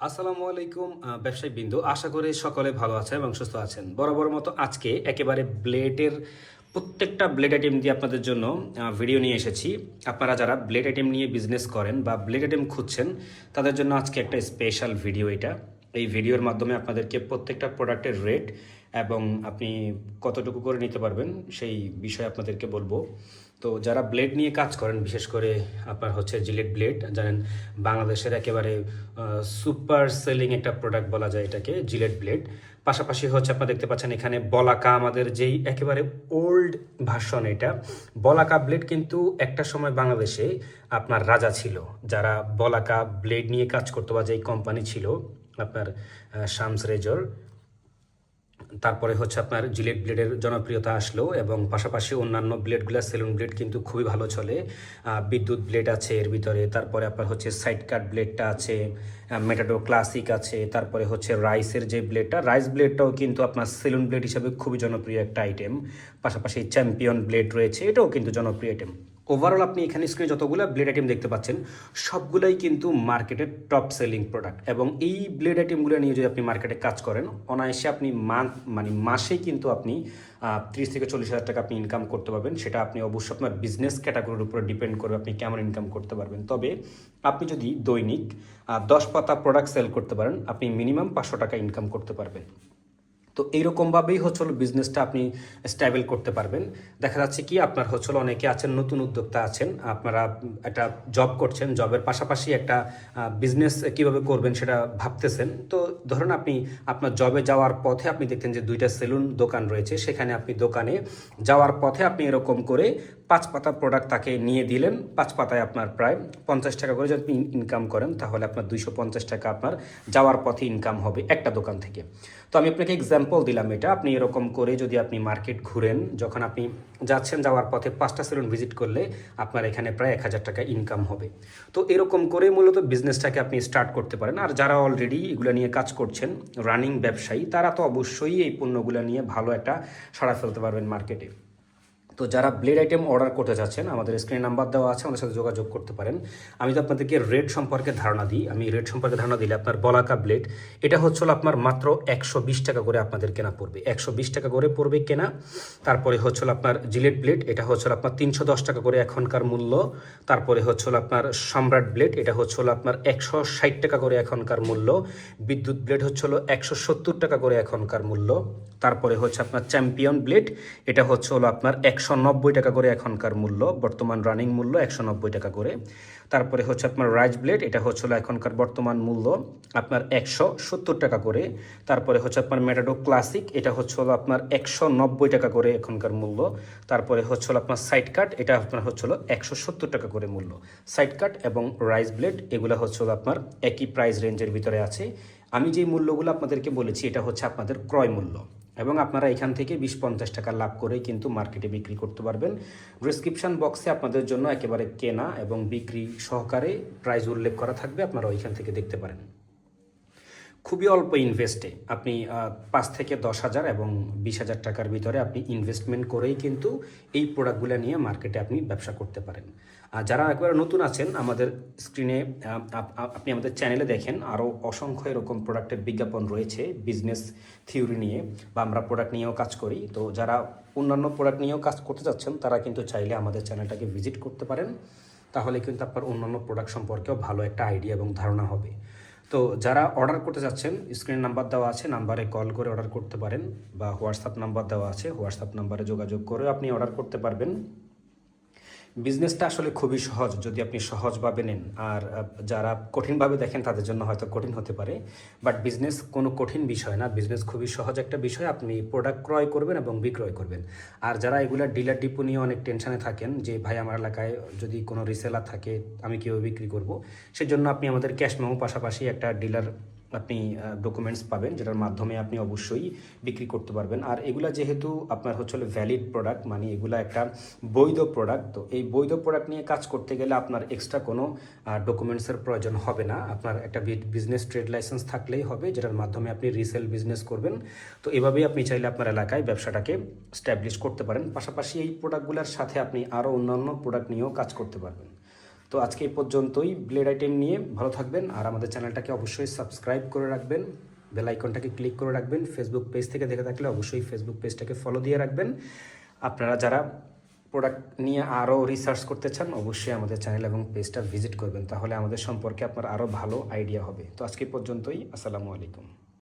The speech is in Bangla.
আসসালামু আলাইকুম ব্যবসায়ী বিন্দু। আশা করি সকলে ভালো আছেন এবং সুস্থ আছেন। বরাবর মতো আজকে একেবারে ব্লেডের প্রত্যেকটা ব্লেড আইটেম দিয়ে আপনাদের জন্য ভিডিও নিয়ে এসেছি। আপনারা যারা ব্লেড আইটেম নিয়ে বিজনেস করেন বা ব্লেড আইটেম খুঁজছেন, তাদের জন্য আজকে একটা স্পেশাল ভিডিও এটা। এই ভিডিওর মাধ্যমে আপনাদেরকে প্রত্যেকটা প্রোডাক্টের রেট এবং আপনি কতটুকু করে নিতে পারবেন, সেই বিষয়ে আপনাদেরকে বলব। তো যারা ব্লেড নিয়ে কাজ করেন, বিশেষ করে আপনার হচ্ছে জিলেট ব্লেড জানেন বাংলাদেশের একেবারে সুপার সেলিং একটা প্রোডাক্ট বলা যায় এটাকে জিলেট ব্লেড পাশাপাশি হচ্ছে আপনারা দেখতে পাচ্ছেন এখানে বলাকা আমাদের যেই একেবারে ওল্ড ভার্সন এটা, বলাকা ব্লেড কিন্তু একটা সময় বাংলাদেশে আপনার রাজা ছিল। যারা বলাকা ব্লেড নিয়ে কাজ করতো বা যেই কোম্পানি ছিল, আপনার শামস রেজর তারপরে হচ্ছে আপনার জিলেট ব্লেডের জনপ্রিয়তা আসলো এবং পাশাপাশি অন্যান্য ব্লেডগুলো, সেলুন ব্লেড কিন্তু খুবই ভালো চলে। বিদ্যুৎ ব্লেড আছে এর ভিতরে, তারপরে আপনার হচ্ছে সাইড কাট ব্লেডটা আছে মেটাডো ক্লাসিক আছে, তারপরে হচ্ছে রাইসের যে ব্লেডটা রাইস ব্লেডটাও কিন্তু আপনার সেলুন ব্লেড হিসাবে খুবই জনপ্রিয় একটা আইটেম পাশাপাশি চ্যাম্পিয়ন ব্লেড রয়েছে, এটাও কিন্তু জনপ্রিয় আইটেম ওভারঅল আপনি এখানে স্ক্রিনে যতগুলো ব্লেড আইটেম দেখতে পাচ্ছেন, সবগুলোই কিন্তু মার্কেটের টপ সেলিং প্রোডাক্ট এবং এই ব্লেড আইটেমগুলো নিয়ে যদি আপনি মার্কেটে কাজ করেন, অনায়াসে আপনি মান্থ মানে মাসেই কিন্তু আপনি ত্রিশ থেকে চল্লিশ হাজার টাকা আপনি ইনকাম করতে পারবেন। সেটা আপনি অবশ্যই আপনার বিজনেস ক্যাটাগরির উপরে ডিপেন্ড করবে আপনি কেমন ইনকাম করতে পারবেন। তবে আপনি যদি দৈনিক দশ পাতা প্রোডাক্ট সেল করতে পারেন, আপনি মিনিমাম পাঁচশো টাকা ইনকাম করতে পারবেন। তো এইরকমভাবেই হচ্ছে হলো বিজনেসটা আপনি স্ট্যাবল করতে পারবেন। দেখা যাচ্ছে কি, আপনার হচ্ছে হলো অনেকে আছেন, নতুন উদ্যোক্তা আছেন, আপনারা একটা জব করছেন জবের পাশাপাশি একটা বিজনেস কীভাবে করবেন সেটা ভাবতেছেন। তো ধরুন আপনি আপনার জবে যাওয়ার পথে আপনি দেখতেন যে দুইটা সেলুন দোকান রয়েছে, সেখানে আপনি দোকানে যাওয়ার পথে আপনি এরকম করে পাঁচ পাতা প্রোডাক্ট তাকে নিয়ে দিলেন, পাঁচ পাতায় আপনার প্রায় পঞ্চাশ টাকা করে যদি আপনি ইনকাম করেন, তাহলে আপনার দুইশো পঞ্চাশ টাকা আপনার যাওয়ার পথে ইনকাম হবে একটা দোকান থেকে। তো আমি আপনাকে এক্সাম্পল দিলাম এটা। আপনি এরকম করে যদি আপনি মার্কেট ঘুরেন, যখন আপনি যাচ্ছেন যাওয়ার পথে পাঁচটা সেলুন ভিজিট করলে আপনার এখানে প্রায় এক হাজার টাকা ইনকাম হবে। তো এরকম করে মূলত বিজনেসটাকে আপনি স্টার্ট করতে পারেন। আর যারা অলরেডি এগুলো নিয়ে কাজ করছেন রানিং ব্যবসায়ী, তারা তো অবশ্যই এই পণ্যগুলো নিয়ে ভালো একটা সাড়া ফেলতে পারবেন মার্কেটে তো যারা ব্লেড আইটেম অর্ডার করতে যাচ্ছেন, আমাদের স্ক্রিন নাম্বার দেওয়া আছে, আমাদের সাথে যোগাযোগ করতে পারেন। আমি তো আপনাদেরকে রেট সম্পর্কে ধারণা দিই। আমি রেট সম্পর্কে ধারণা দিলে আপনার বলাকা ব্লেড এটা হচ্ছে আপনার মাত্র একশো বিশ টাকা করে আপনাদের কেনা পড়বে। একশো বিশ টাকা করে পড়বে কেনা, তারপরে হচ্ছে আপনার জিলেট ব্লেড এটা হচ্ছে আপনার তিনশো দশ টাকা করে এখনকার মূল্য, তারপরে হচ্ছে আপনার সম্রাট ব্লেড এটা হচ্ছে আপনার একশো ষাট টাকা করে এখনকার মূল্য, বিদ্যুৎ ব্লেড হচ্ছে একশো সত্তর টাকা করে এখনকার মূল্য, তারপরে হচ্ছে আপনার চ্যাম্পিয়ন ব্লেড এটা হচ্ছে হলো আপনার একশো নব্বই টাকা করে এখনকার মূল্য, বর্তমান রানিং মূল্য একশো নব্বই টাকা করে। তারপরে হচ্ছে আপনার রাইস ব্লেড এটা হচ্ছে এখনকার বর্তমান মূল্য আপনার একশো সত্তর টাকা করে। তারপরে হচ্ছে আপনার মেটাডো ক্লাসিক এটা হচ্ছে হলো আপনার একশো নব্বই টাকা করে এখনকার মূল্য। তারপরে হচ্ছে হলো আপনার সাইড কাট এটা আপনার হচ্ছে একশো সত্তর টাকা করে মূল্য। সাইড কাট এবং রাইস ব্লেড এগুলো হচ্ছে হলো আপনার একই প্রাইস রেঞ্জের ভিতরে আছে। আমি যে মূল্যগুলো আপনাদেরকে বলেছি, এটা হচ্ছে আপনাদের ক্রয় মূল্য। এবং আপনারা এখান থেকে বিশ পঞ্চাশ টাকা লাভ করে কিন্তু মার্কেটে বিক্রি করতে পারবেন। প্রেসক্রিপশন বক্সে আপনাদের জন্য একেবারে কেনা এবং বিক্রি সহকারে প্রাইস উল্লেখ করা থাকবে আপনারা ওইখান থেকে দেখতে পারেন। খুবই অল্প ইনভেস্টে আপনি পাঁচ থেকে দশ হাজার এবং বিশ হাজার টাকার ভিতরে আপনি ইনভেস্টমেন্ট করেই কিন্তু এই প্রোডাক্টগুলো নিয়ে মার্কেটে আপনি ব্যবসা করতে পারেন। আর যারা একবারে নতুন আছেন, আমাদের স্ক্রিনে আপনি আমাদের চ্যানেলে দেখেন আরও অসংখ্য এরকম প্রোডাক্টের বিজ্ঞাপন রয়েছে বিজনেস থিওরি নিয়ে বা আমরা প্রোডাক্ট নিয়েও কাজ করি। তো যারা অন্যান্য প্রোডাক্ট নিয়েও কাজ করতে যাচ্ছেন তারা কিন্তু চাইলে আমাদের চ্যানেলটাকে ভিজিট করতে পারেন। তাহলে কিন্তু আপনার অন্যান্য প্রোডাক্ট সম্পর্কেও ভালো একটা আইডিয়া এবং ধারণা হবে। তো যারা অর্ডার করতে যাচ্ছেন স্ক্রিন নাম্বার দেওয়া আছে নাম্বারে কল করে অর্ডার করতে পারেন, বা হোয়াটসঅ্যাপ নাম্বার দেওয়া আছে হোয়াটসঅ্যাপ নাম্বারে যোগাযোগ করে আপনি অর্ডার করতে পারবেন। বিজনেসটা আসলে খুবই সহজ, যদি আপনি সহজভাবে নেন। আর যারা কঠিনভাবে দেখেন, তাদের জন্য হয়তো কঠিন হতে পারে। বাট বিজনেস কোনো কঠিন বিষয় না। বিজনেস খুবই সহজ একটা বিষয়। আপনি প্রোডাক্ট ক্রয় করবেন এবং বিক্রয় করবেন। আর যারা এগুলা ডিলার ডিপো নিয়ে অনেক টেনশানে থাকেন, যে, ভাই, আমার এলাকায় যদি কোনো রিসেলার থাকে, আমি কীভাবে বিক্রি করব? সেজন্য আপনি আমাদের ক্যাশ মেমো পাশাপাশি একটা ডিলার আপনি ডকুমেন্টস পাবেন, যেটার মাধ্যমে আপনি অবশ্যই বিক্রি করতে পারবেন। আর এগুলা যেহেতু আপনার হচ্ছে ভ্যালিড প্রোডাক্ট মানে এগুলা একটা বৈধ প্রোডাক্ট তো এই বৈধ প্রোডাক্ট নিয়ে কাজ করতে গেলে আপনার এক্সট্রা কোনো ডকুমেন্টসের প্রয়োজন হবে না। আপনার একটা বিজনেস ট্রেড লাইসেন্স থাকলেই হবে, যেটার মাধ্যমে আপনি রিসেল বিজনেস করবেন। তো এভাবেই আপনি চাইলে আপনার এলাকায় ব্যবসাটাকে স্ট্যাবলিশ করতে পারেন। পাশাপাশি এই প্রোডাক্টগুলোর সাথে আপনি আরও অন্যান্য প্রোডাক্ট নিয়েও কাজ করতে পারবেন। তো আজকে এই পর্যন্তই। ব্লেড আইটেম নিয়ে ভালো থাকবেন আর আমাদের চ্যানেলটাকে অবশ্যই সাবস্ক্রাইব করে রাখবেন। বেল আইকনটাকে ক্লিক করে রাখবেন। ফেসবুক পেজ থেকে দেখে থাকলে অবশ্যই ফেসবুক পেজটাকে ফলো দিয়ে রাখবেন। আপনারা যারা প্রোডাক্ট নিয়ে আরও রিসার্চ করতে চান, অবশ্যই আমাদের চ্যানেল এবং পেজটা ভিজিট করবেন। তাহলে আমাদের সম্পর্কে আপনার আরও ভালো আইডিয়া হবে। তো আজকে পর্যন্তই। আসসালামু আলাইকুম।